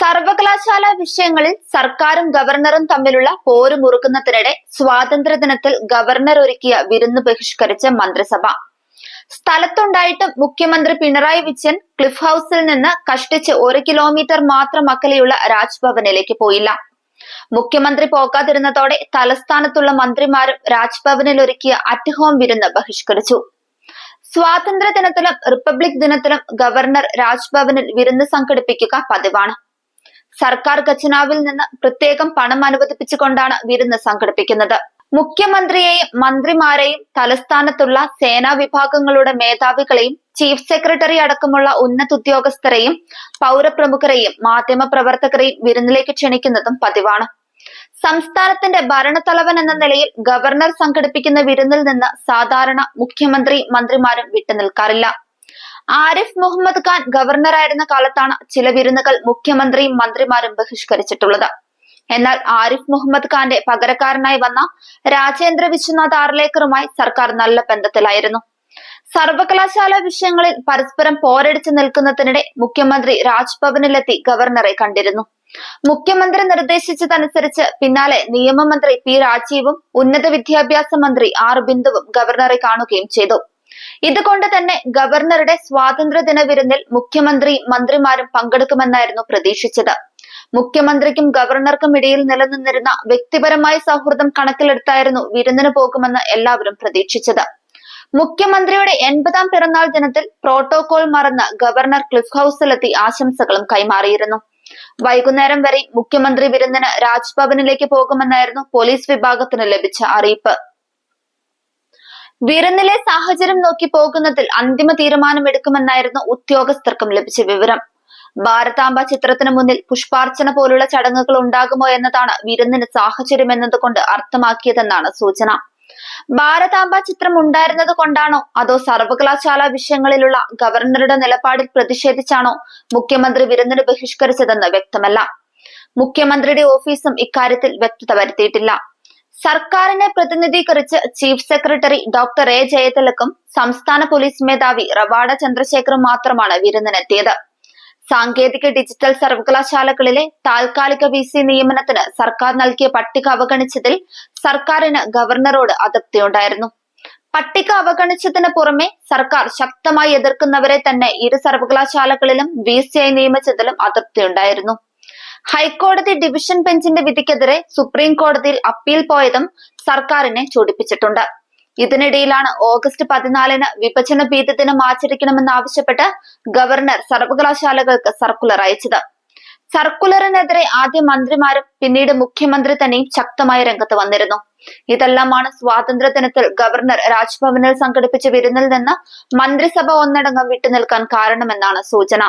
സർവകലാശാല വിഷയങ്ങളിൽ സർക്കാരും ഗവർണറും തമ്മിലുള്ള പോര് മുറുക്കുന്നതിനിടെ സ്വാതന്ത്ര്യദിനത്തിൽ ഗവർണർ ഒരുക്കിയ വിരുന്ന് ബഹിഷ്കരിച്ച മന്ത്രിസഭ. സ്ഥലത്തുണ്ടായിട്ടും മുഖ്യമന്ത്രി പിണറായി വിജയൻ ക്ലിഫ് ഹൌസിൽ നിന്ന് കഷ്ടിച്ച് ഒരു കിലോമീറ്റർ മാത്രം അകലെയുള്ള രാജ്ഭവനിലേക്ക് പോയില്ല. മുഖ്യമന്ത്രി പോകാതിരുന്നതോടെ തലസ്ഥാനത്തുള്ള മന്ത്രിമാരും രാജ്ഭവനിൽ ഒരുക്കിയ അറ്റ് ഹോം വിരുന്ന് ബഹിഷ്കരിച്ചു. സ്വാതന്ത്ര്യ ദിനത്തിലും റിപ്പബ്ലിക് ദിനത്തിലും ഗവർണർ രാജ്ഭവനിൽ വിരുന്ന് സംഘടിപ്പിക്കുക പതിവാണ്. സർക്കാർ ഖജനാവിൽ നിന്ന് പ്രത്യേകം പണം അനുവദിപ്പിച്ചുകൊണ്ടാണ് വിരുന്ന് സംഘടിപ്പിക്കുന്നത്. മുഖ്യമന്ത്രിയെയും മന്ത്രിമാരെയും തലസ്ഥാനത്തുള്ള സേനാ വിഭാഗങ്ങളുടെ മേധാവികളെയും ചീഫ് സെക്രട്ടറി അടക്കമുള്ള ഉന്നത ഉദ്യോഗസ്ഥരെയും പൗരപ്രമുഖരെയും മാധ്യമ പ്രവർത്തകരെയും വിരുന്നിലേക്ക് ക്ഷണിക്കുന്നതും പതിവാണ്. സംസ്ഥാനത്തിന്റെ ഭരണത്തലവൻ എന്ന നിലയിൽ ഗവർണർ സംഘടിപ്പിക്കുന്ന വിരുന്നിൽ നിന്ന് സാധാരണ മുഖ്യമന്ത്രി മന്ത്രിമാരും വിട്ടുനിൽക്കാറില്ല. ആരിഫ് മുഹമ്മദ് ഖാൻ ഗവർണറായിരുന്ന കാലത്താണ് ചില വിരുന്നുകൾ മുഖ്യമന്ത്രിയും മന്ത്രിമാരും ബഹിഷ്കരിച്ചിട്ടുള്ളത്. എന്നാൽ ആരിഫ് മുഹമ്മദ് ഖാന്റെ പകരക്കാരനായി വന്ന രാജേന്ദ്ര വിശ്വനാഥ് ആർലേക്കറുമായി സർക്കാർ നല്ല ബന്ധത്തിലായിരുന്നു. സർവകലാശാല വിഷയങ്ങളിൽ പരസ്പരം പോരടിച്ചു നിൽക്കുന്നതിനിടെ മുഖ്യമന്ത്രി രാജ്ഭവനിലെത്തി ഗവർണറെ കണ്ടിരുന്നു. മുഖ്യമന്ത്രി നിർദ്ദേശിച്ചതനുസരിച്ച് പിന്നാലെ നിയമമന്ത്രി പി രാജീവും ഉന്നത വിദ്യാഭ്യാസ മന്ത്രി ആർ ബിന്ദുവും ഗവർണറെ കാണുകയും ചെയ്തു. ഇതുകൊണ്ട് തന്നെ ഗവർണറുടെ സ്വാതന്ത്ര്യ ദിന വിരുന്നിൽ മുഖ്യമന്ത്രി മന്ത്രിമാരും പങ്കെടുക്കുമെന്നായിരുന്നു പ്രതീക്ഷിച്ചത്. മുഖ്യമന്ത്രിക്കും ഗവർണർക്കും ഇടയിൽ നിലനിന്നിരുന്ന വ്യക്തിപരമായ സൗഹൃദം കണക്കിലെടുത്തായിരുന്നു വിരുന്നിന് പോകുമെന്ന് എല്ലാവരും പ്രതീക്ഷിച്ചത്. മുഖ്യമന്ത്രിയുടെ എൺപതാം പിറന്നാൾ ദിനത്തിൽ പ്രോട്ടോകോൾ മറന്ന് ഗവർണർ ക്ലിഫ് ഹൌസിലെത്തി ആശംസകളും കൈമാറിയിരുന്നു. വൈകുന്നേരം വരെ മുഖ്യമന്ത്രി വിരുന്നിന് രാജ്ഭവനിലേക്ക് പോകുമെന്നായിരുന്നു പോലീസ് വിഭാഗത്തിന് ലഭിച്ച അറിയിപ്പ്. വിരുന്നിലെ സാഹചര്യം നോക്കി പോകുന്നതിൽ അന്തിമ തീരുമാനമെടുക്കുമെന്നായിരുന്നു ഉദ്യോഗസ്ഥർക്കും ലഭിച്ച വിവരം. ഭാരതാംബ ചിത്രത്തിന് മുന്നിൽ പുഷ്പാർച്ചന പോലുള്ള ചടങ്ങുകൾ ഉണ്ടാകുമോ എന്നതാണ് വിരുന്നിന് സാഹചര്യം എന്നതുകൊണ്ട് അർത്ഥമാക്കിയതെന്നാണ് സൂചന. ഭാരതാംബ ചിത്രം ഉണ്ടായിരുന്നത് കൊണ്ടാണോ അതോ സർവകലാശാല വിഷയങ്ങളിലുള്ള ഗവർണറുടെ നിലപാടിൽ പ്രതിഷേധിച്ചാണോ മുഖ്യമന്ത്രി വിരുന്നിന് ബഹിഷ്കരിച്ചതെന്ന് വ്യക്തമല്ല. മുഖ്യമന്ത്രിയുടെ ഓഫീസും ഇക്കാര്യത്തിൽ വ്യക്തത വരുത്തിയിട്ടില്ല. സർക്കാരിനെ പ്രതിനിധീകരിച്ച് ചീഫ് സെക്രട്ടറി ഡോക്ടർ എ ജയതിലക്കും സംസ്ഥാന പോലീസ് മേധാവി റവാഡ ചന്ദ്രശേഖറും മാത്രമാണ് വിരുന്നിനെത്തിയത്. സാങ്കേതിക ഡിജിറ്റൽ സർവകലാശാലകളിലെ താൽക്കാലിക വി സി നിയമനത്തിന് സർക്കാർ നൽകിയ പട്ടിക അവഗണിച്ചതിൽ സർക്കാരിന് ഗവർണറോട് അതൃപ്തിയുണ്ടായിരുന്നു. പട്ടിക അവഗണിച്ചതിന് പുറമെ സർക്കാർ ശക്തമായി എതിർക്കുന്നവരെ തന്നെ ഇരു സർവകലാശാലകളിലും വി സി ആയി നിയമിച്ചതിലും അതൃപ്തിയുണ്ടായിരുന്നു. ഹൈക്കോടതി ഡിവിഷൻ ബെഞ്ചിന്റെ വിധിക്കെതിരെ സുപ്രീം കോടതിയിൽ അപ്പീൽ പോയതും സർക്കാരിനെ ചൊടിപ്പിച്ചിട്ടുണ്ട്. ഇതിനിടയിലാണ് ഓഗസ്റ്റ് പതിനാലിന് വിഭജന ഭീതി ദിനം ആചരിക്കണമെന്നാവശ്യപ്പെട്ട് ഗവർണർ സർവകലാശാലകൾക്ക് സർക്കുലർ അയച്ചത്. സർക്കുലറിനെതിരെ ആദ്യം മന്ത്രിമാരും പിന്നീട് മുഖ്യമന്ത്രി തന്നെയും ശക്തമായ രംഗത്ത് വന്നിരുന്നു. ഇതെല്ലാമാണ് സ്വാതന്ത്ര്യ ദിനത്തിൽ ഗവർണർ രാജ്ഭവനിൽ സംഘടിപ്പിച്ച വിരുന്നിൽ നിന്ന് മന്ത്രിസഭ ഒന്നടങ്കം വിട്ടുനിൽക്കാൻ കാരണമെന്നാണ് സൂചന.